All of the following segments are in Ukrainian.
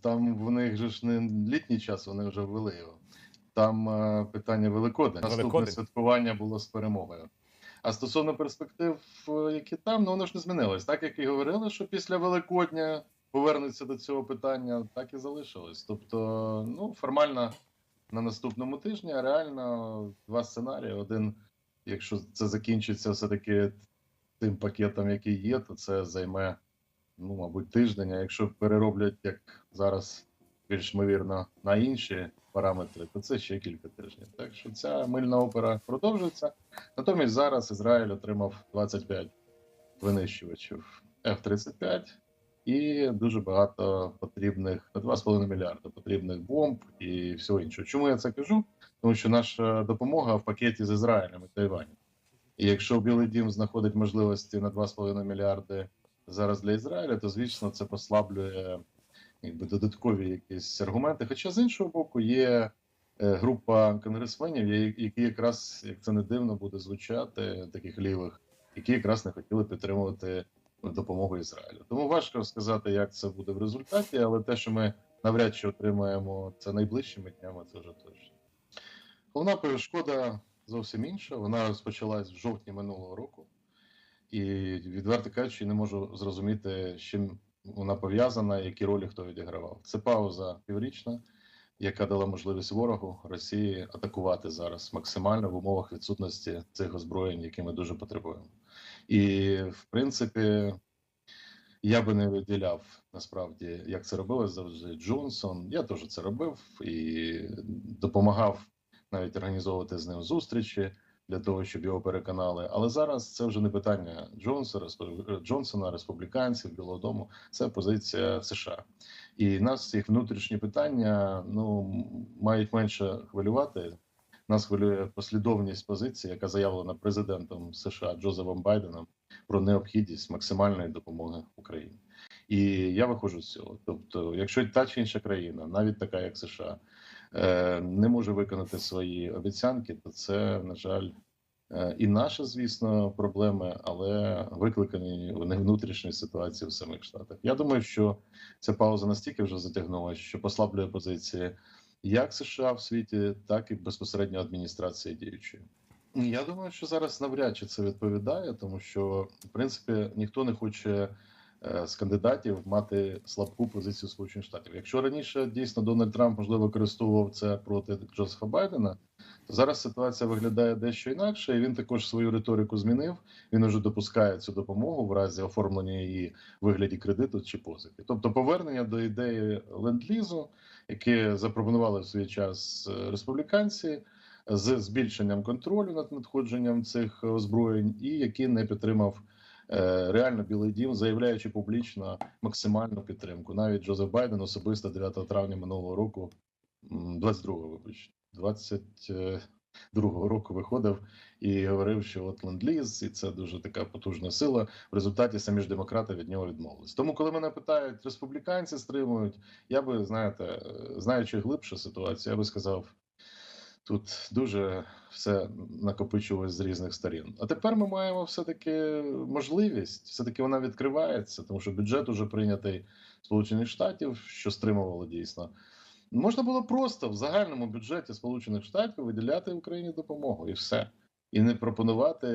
Там в них же ж не літній час, вони вже ввели його. Там е, питання Великодня. Наступне Великодень. святкування було з перемогою. А стосовно перспектив, е, які там, ну воно ж не змінилось. Так як і говорили, що після Великодня повернуться до цього питання, так і залишилось. Тобто, ну, формально на наступному тижні, а реально два сценарії. Один, якщо це закінчиться все-таки тим пакетом, який є, то це займе, ну, мабуть, тиждень. А якщо перероблять, як зараз більш ймовірно, на інші параметри, то це ще кілька тижнів. Так що ця мильна опера продовжується. Натомість зараз Ізраїль отримав 25 винищувачів F-35 і дуже багато потрібних на 2,5 мільярда потрібних бомб і всього іншого. Чому я це кажу? Тому що наша допомога в пакеті з Ізраїлем і Тайванем. І якщо Білий Дім знаходить можливості на 2,5 мільярди зараз для Ізраїля, то звісно це послаблює якби додаткові якісь аргументи. Хоча з іншого боку є е, група конгресменів, які якраз, як це не дивно буде звучати, таких лівих, які якраз не хотіли підтримувати допомогу Ізраїлю. Тому важко сказати, як це буде в результаті, але те, що ми навряд чи отримаємо це найближчими днями, це вже точно. Головна перешкода зовсім інша. Вона розпочалась в жовтні минулого року, і відверто кажучи, не можу зрозуміти, з чим вона пов'язана, які ролі хто відігравав. Це пауза піврічна, яка дала можливість ворогу Росії атакувати зараз максимально в умовах відсутності цих озброєнь, які ми дуже потребуємо. І в принципі, я би не виділяв насправді, як це робили завжди Джонсон. Я теж це робив і допомагав навіть організовувати з ним зустрічі для того, щоб його переконали. Але зараз це вже не питання Джонсона, Джонсона, республіканців, Білого Дому. Це позиція США. І нас їх внутрішні питання ну мають менше хвилювати. Нас хвилює послідовність позиції, яка заявлена президентом США Джозефом Байденом про необхідність максимальної допомоги Україні. І я виходжу з цього. Тобто, якщо та чи інша країна, навіть така як США, не може виконати свої обіцянки, то це на жаль. е, І наша, звісно, проблеми, але викликані вони внутрішньої ситуації в самих штатах. Я думаю, що ця пауза настільки вже затягнулася, що послаблює позиції як США в світі, так і безпосередньо адміністрації діючої. Я думаю, що зараз навряд чи це відповідає, тому що в принципі ніхто не хоче е, з кандидатів мати слабку позицію Сполучених Штатів. Якщо раніше дійсно Дональд Трамп можливо використовував це проти Джозефа Байдена, то зараз ситуація виглядає дещо інакше, і він також свою риторику змінив. Він уже допускає цю допомогу в разі оформлення її вигляді кредиту чи позики. Тобто повернення до ідеї ленд-лізу, яке запропонували в свій час е, республіканці з збільшенням контролю над надходженням цих озброєнь, і який не підтримав е, реально Білий Дім, заявляючи публічно максимальну підтримку. Навіть Джозеф Байден особисто 9 травня минулого року, 22-го, вибач, 22-го року виходив і говорив, що от ленд-ліз, і це дуже така потужна сила. В результаті самі ж демократи від нього відмовились. Тому, коли мене питають, республіканці стримують, я би знаєте, е, знаючи глибше ситуацію, я би сказав. Тут дуже все накопичувалось з різних сторін. А тепер ми маємо все-таки можливість, все-таки вона відкривається, тому що бюджет уже прийнятий Сполучених Штатів, що стримувало дійсно. Можна було просто в загальному бюджеті Сполучених Штатів виділяти Україні допомогу і все. І не пропонувати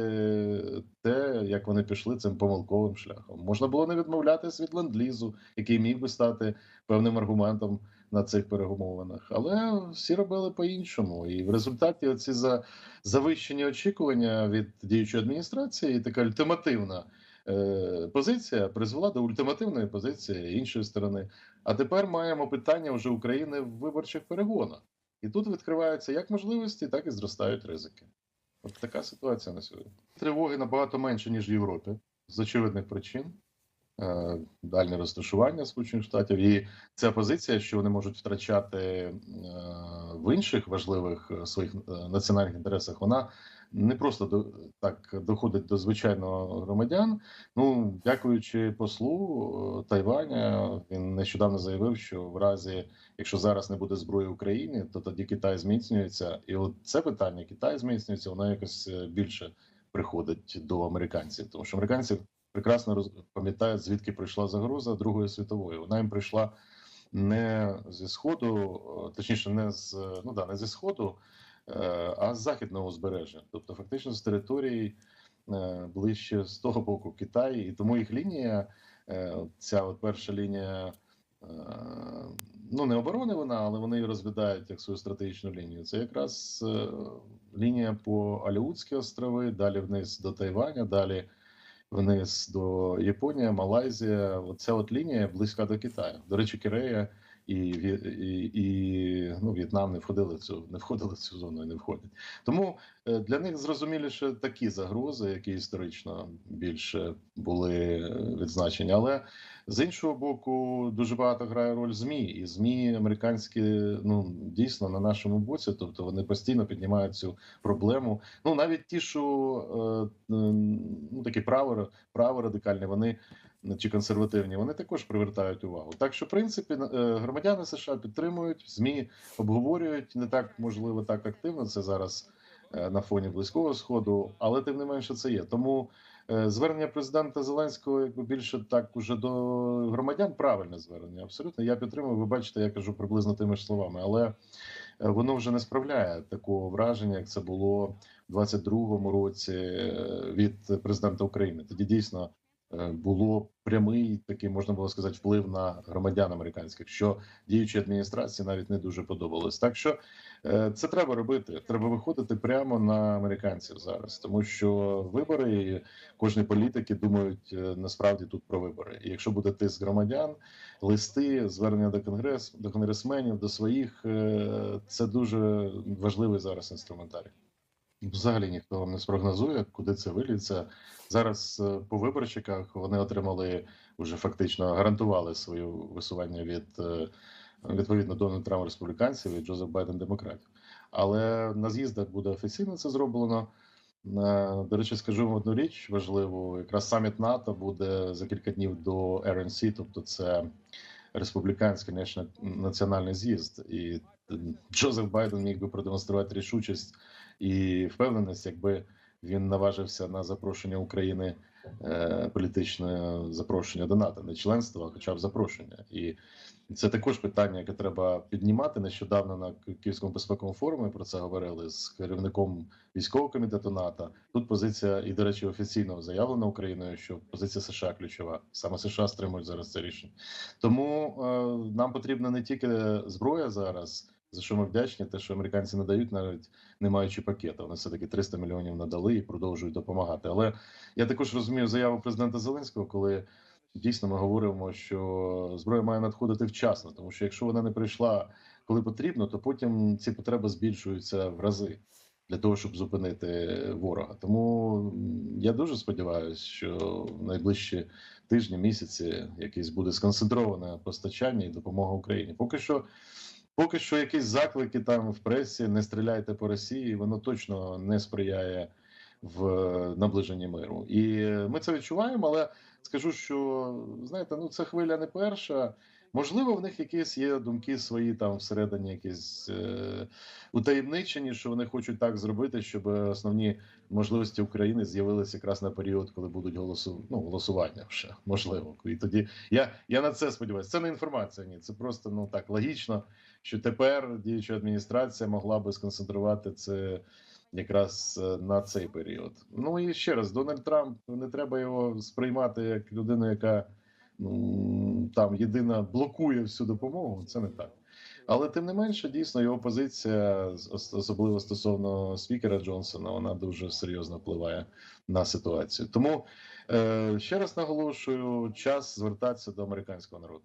те, як вони пішли цим помилковим шляхом. Можна було не відмовлятися від ленд-лізу, який міг би стати певним аргументом на цих перемовинах, але всі робили по-іншому. І в результаті оці за завищені очікування від діючої адміністрації, і така ультимативна е, позиція призвела до ультимативної позиції іншої сторони. А тепер маємо питання вже України в виборчих перегонах. І тут відкриваються як можливості, так і зростають ризики. От така ситуація на сьогодні. Тривоги набагато менше, ніж в Європі, з очевидних причин. Е, Дальне розташування Сполучених Штатів і ця позиція, що вони можуть втрачати е, в інших важливих е, своїх національних інтересах, вона не просто до так доходить до звичайного громадян. Ну, дякуючи послу Тайваня, він нещодавно заявив, що в разі, якщо зараз не буде зброї в Україні, то тоді Китай зміцнюється. І от це питання Китай зміцнюється, воно якось більше приходить до американців, тому що американці прекрасно роз... пам'ятають, звідки прийшла загроза Другої світової. Вона їм прийшла не зі сходу, точніше, не з ну да, не зі сходу, е, а з західного узбережжя, тобто фактично з території е, ближче з того боку Китай, і тому їх лінія, е, ця от перша лінія. Ну, не оборони вона, але вони її розглядають як свою стратегічну лінію. Це якраз лінія по Аліутські острови, далі вниз до Тайваня, далі вниз до Японія, Малайзія. Оця от лінія близька до Китаю. До речі, Корея і, і, і ну, В'єтнам не входили в цю, не входили в цю зону і не входять. Тому е, для них зрозуміліше такі загрози, які історично більше були е, відзначені. Але з іншого боку, дуже багато грає роль ЗМІ, і ЗМІ американські ну дійсно на нашому боці, тобто вони постійно піднімають цю проблему. Ну навіть ті, що е, ну такі право, право радикальні, вони чи консервативні, вони також привертають увагу. Так що, в принципі, е, громадяни США підтримують, змі обговорюють не так, можливо, так активно. Це зараз е, на фоні близького сходу, але тим не менше це є. Тому е, звернення президента Зеленського, якби більше так уже до громадян, правильне звернення. Абсолютно, я підтримую. Ви бачите, я кажу приблизно тими ж словами, але воно вже не справляє такого враження, як це було в 22-му році від президента України. Тоді дійсно було прямий такий, можна було сказати, вплив на громадян американських, що діючій адміністрації навіть не дуже подобалось. Так що е, це треба робити. Треба виходити прямо на американців зараз, тому що вибори кожні політики думають е, насправді тут про вибори. І якщо буде тиск громадян, листи, звернення до конгрес, до конгресменів, до своїх, е, це дуже важливий зараз інструментарій. Взагалі ніхто вам не спрогнозує, куди це виліться. Зараз е, по виборчиках вони отримали вже фактично гарантували своє висування від е, відповідно Дональд Трамп республіканців і Джозеф Байден демократів. Але на з'їздах буде офіційно це зроблено. Е, До речі, скажу вам одну річ важливу. Якраз саміт НАТО буде за кілька днів до RNC, тобто це республіканський національний з'їзд, і Джозеф Байден міг би продемонструвати рішучість і впевненість, якби він наважився на запрошення України е, політичне запрошення до НАТО, не членство, а хоча б запрошення. І це також питання, яке треба піднімати. Нещодавно на Київському безпековому форумі про це говорили з керівником військового комітету НАТО. Тут позиція, і до речі, офіційно заявлена Україною, що позиція США ключова. Саме США стримують зараз це рішення. Тому е, нам потрібна не тільки зброя зараз. За що ми вдячні, те, що американці надають, навіть не маючи пакету. Вони все таки 300 мільйонів надали і продовжують допомагати. Але я також розумію заяву президента Зеленського, коли дійсно ми говоримо, що зброя має надходити вчасно, тому що якщо вона не прийшла коли потрібно, то потім ці потреби збільшуються в рази для того, щоб зупинити ворога. Тому я дуже сподіваюся, що в найближчі тижні, місяці якесь буде сконцентроване постачання і допомога Україні. Поки що. Поки що якісь заклики там в пресі не стріляйте по Росії, воно точно не сприяє в наближенні миру. І ми це відчуваємо, але скажу, що знаєте, ну це хвиля не перша. Можливо, в них якісь є думки свої там всередині, якісь е, утаємничені, що вони хочуть так зробити, щоб основні можливості України з'явилися якраз на період, коли будуть голосу, ну, голосування вже можливо. І тоді я, я на це сподіваюся. Це не інформація, ні, це просто ну так логічно, що тепер діюча адміністрація могла би сконцентрувати це якраз е, на цей період. Ну і ще раз, Дональд Трамп не треба його сприймати як людину, яка там єдина блокує всю допомогу. Це не так. Але тим не менше, дійсно його позиція, особливо стосовно спікера Джонсона, вона дуже серйозно впливає на ситуацію. Тому е, ще раз наголошую, час звертатися до американського народу.